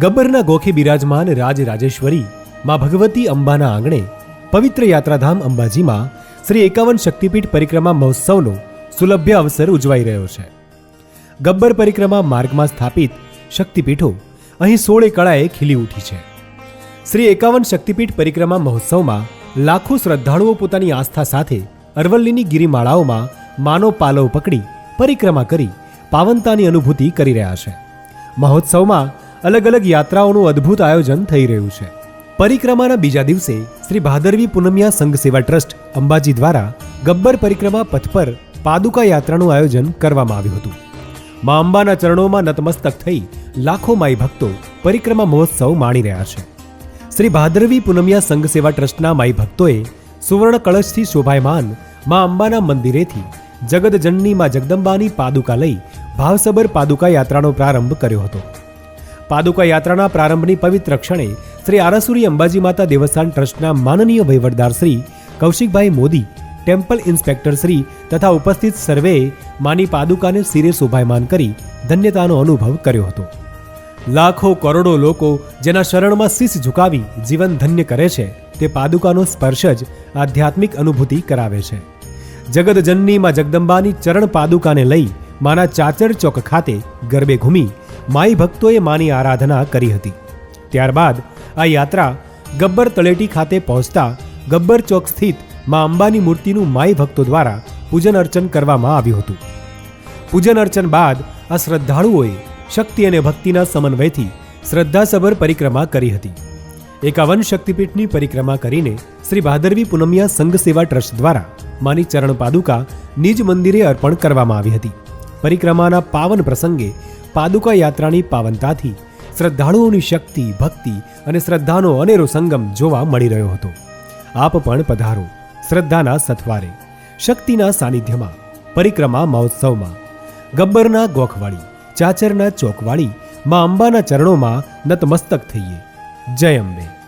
ગબ્બરના ગોખે બિરાજમાન રાજ રાજેશ્વરી ભગવતી અંબાના આંગણે પવિત્ર યાત્રાધામ અંબાજીમાં શ્રી એકાવન શક્તિપીઠ પરિક્રમા મહોત્સવનો સુલભ્ય અવસર ઉજવાઈ રહ્યો છે. ગબ્બર પરિક્રમા માર્ગમાં સ્થાપિત શક્તિપીઠો અહીં સોળે કળાએ ખીલી ઉઠી છે. શ્રી એકાવન શક્તિપીઠ પરિક્રમા મહોત્સવમાં લાખો શ્રદ્ધાળુઓ પોતાની આસ્થા સાથે અરવલ્લીની ગિરિમાળાઓમાં માનો પાલવ પકડી પરિક્રમા કરી પાવનતાની અનુભૂતિ કરી રહ્યા છે. મહોત્સવમાં અલગ અલગ યાત્રાઓનું અદ્ભુત આયોજન થઈ રહ્યું છે. પરિક્રમાના બીજા દિવસે શ્રી ભાદરવી પૂનમિયા સંઘ સેવા ટ્રસ્ટ અંબાજી દ્વારા ગબ્બર પરિક્રમા પથ પર પાદુકા યાત્રાનું આયોજન કરવામાં આવ્યું હતું. મા અંબાના ચરણોમાં નતમસ્તક થઈ લાખો માઈ ભક્તો પરિક્રમા મહોત્સવ માણી રહ્યા છે. શ્રી ભાદરવી પૂનમિયા સંઘ સેવા ટ્રસ્ટના માઈ ભક્તોએ સુવર્ણ કળશથી શોભાયમાન મા અંબાના મંદિરેથી જગતજનની મા જગદંબાની પાદુકા લઈ ભાવસબર પાદુકા યાત્રાનો પ્રારંભ કર્યો હતો. પાદુકા યાત્રાના પ્રારંભની પવિત્ર ક્ષણે શ્રી આરાસુરી અંબાજી માતા દેવસ્થાન ટ્રસ્ટના માનનીય વહીવટદાર શ્રી કૌશિકભાઈ મોદી, ટેમ્પલ ઇન્સ્પેક્ટર શ્રી તથા ઉપસ્થિત સર્વેએ માની પાદુકાને સિરે શોભાયમાન કરી ધન્યતાનો અનુભવ કર્યો હતો. લાખો કરોડો લોકો જેના શરણમાં શીશ ઝુકાવી જીવન ધન્ય કરે છે, તે પાદુકાનો સ્પર્શ જ આધ્યાત્મિક અનુભૂતિ કરાવે છે. જગતજનની માં જગદંબાની ચરણ પાદુકાને લઈ માના ચાચર ચોક ખાતે ગરબે ઘૂમી માઈ ભક્તોએ માની આરાધના કરી હતી. ત્યારબાદ આ યાત્રા ગબ્બર તળેટી ખાતે પહોંચતા ગબ્બર ચોક સ્થિત મા અંબાની મૂર્તિનું માઈ ભક્તો દ્વારા પૂજન અર્ચન કરવામાં આવ્યું હતું. પૂજન અર્ચન બાદ આ શ્રદ્ધાળુઓએ શક્તિ અને ભક્તિના સમન્વયથી શ્રદ્ધાસભર પરિક્રમા કરી હતી. એકાવન શક્તિપીઠની પરિક્રમા કરીને શ્રી ભાદરવી પૂનમિયા સંઘ સેવા ટ્રસ્ટ દ્વારા માની ચરણ પાદુકા નિજ મંદિરે અર્પણ કરવામાં આવી હતી. પરિક્રમાના પાવન પ્રસંગે પાદુકા યાત્રાની પાવનતાથી શ્રદ્ધાળુઓની શક્તિ, ભક્તિ અને શ્રદ્ધાનો અનેરો સંગમ જોવા મળી રહ્યો હતો. આપ પણ પધારો શ્રદ્ધાના સથવારે, શક્તિના સાનિધ્યમાં, પરિક્રમા મહોત્સવમાં. ગબ્બરના ગોખવાળી, ચાચરના ચોકવાળી મા અંબાના ચરણોમાં નતમસ્તક થઈએ. જય અંબે.